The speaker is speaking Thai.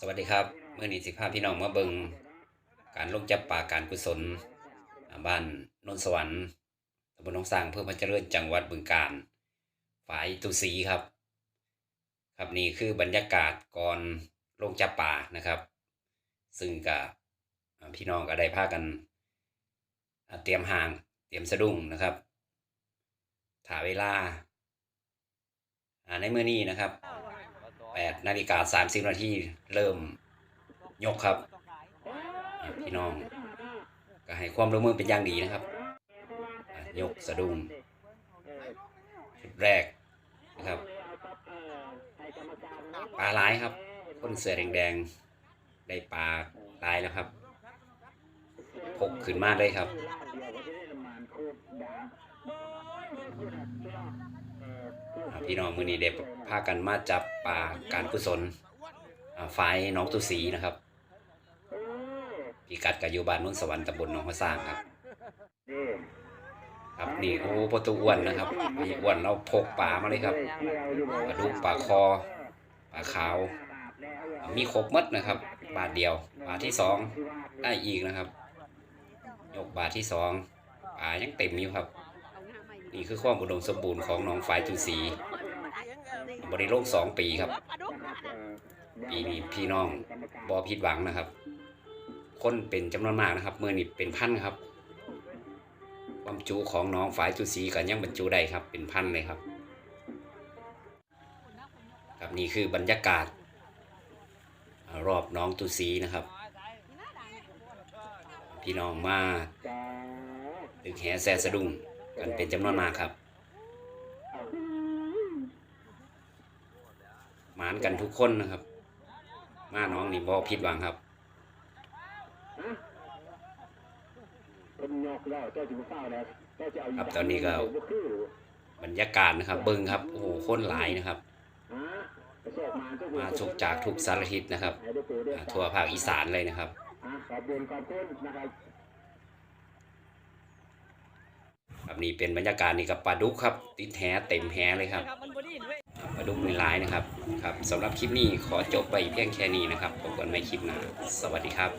สวัสดีครับเมื่อนี้สิพาพพี่น้องมาเบิงการลงจับป่าการกุศลบ้านนนสวรรค์ตำบลหนองสร้างเพื่อพระเจริญจังหวัดบึงกาฬฝ่ายตุสีครับ ครับนี่คือบรรยากาศก่อนลงจับป่านะครับ ซึ่งกับพี่น้องก็ได้พากัน เตรียมห่างเตรียมสะดุ้งนะครับถ่าเวลาในเมื่อนี้นะครับ 8นาฬิกา30นาทีเริ่มยกครับ พี่น้อง ก็ให้ความร่วมมือเป็นอย่างดีนะครับ ยกสะดุ้งชุดแรกนะครับปลาหลายครับ คนเสือแดงๆ ได้ปลาหลายแล้วครับพกขึ้นมาเลยครับ พี่น้องมือนี้เด็พากันมาจับปลาการกุศลอ่าฝ่ายหน้องตุสีนะครับพี่กัดกับยูบานนุ่นสวรรค์ตำบลหนองพระสร้างครับครับนี่โอ้ประตูอ้วนนะครับมีอ้วนเราพกปลามาเลยครับปลาดุกปลาคอปลาขาว มีครบหมดนะครับ บาทเดียว บาทที่สองได้อีกนะครับ ยกบาทที่สองปลายังเต็มอยู่ครับ นี่คือความอุดมสมบูรณ์ของหน้องฝายจุสีบริโลกสองปีครับ ปีนี้พี่น้องบอผิดหวังนะครับ คนเป็นจำนวนมากนะครับ เมื่อนี้เป็นพันครับ ความจุของน้องฝายจุสีกันยังบรรจุได้ครับ เป็นพันเลยครับ ครับนี่คือบรรยากาศ รอบน้องตุสีนะครับ พี่น้องมาตึกแหแซสะดุ้ง กันเป็นจำนวนมากครับหมานกันทุกคนนะครับ มาน้องนี่บอผิดหวังครับครับตอนนี้ก็บรรยากาศนะครับ เบิ้งครับโอ้โหคนหลายนะครับ มาทุกจากทุกสารทิศนะครับอ่าทั่วภาคอีสานเลยนะครับขอบคุณขอบคุณนะครับ ครับนี่เป็นบรรยากาศนี่กับปลาดุกครับ ติดแหเต็มแหเลยครับปลาดุกมีลายนะครับครับสำหรับคลิปนี้ขอจบไปเพียงแค่นี้นะครับพบกันใหม่คลิปหน้าสวัสดีครับ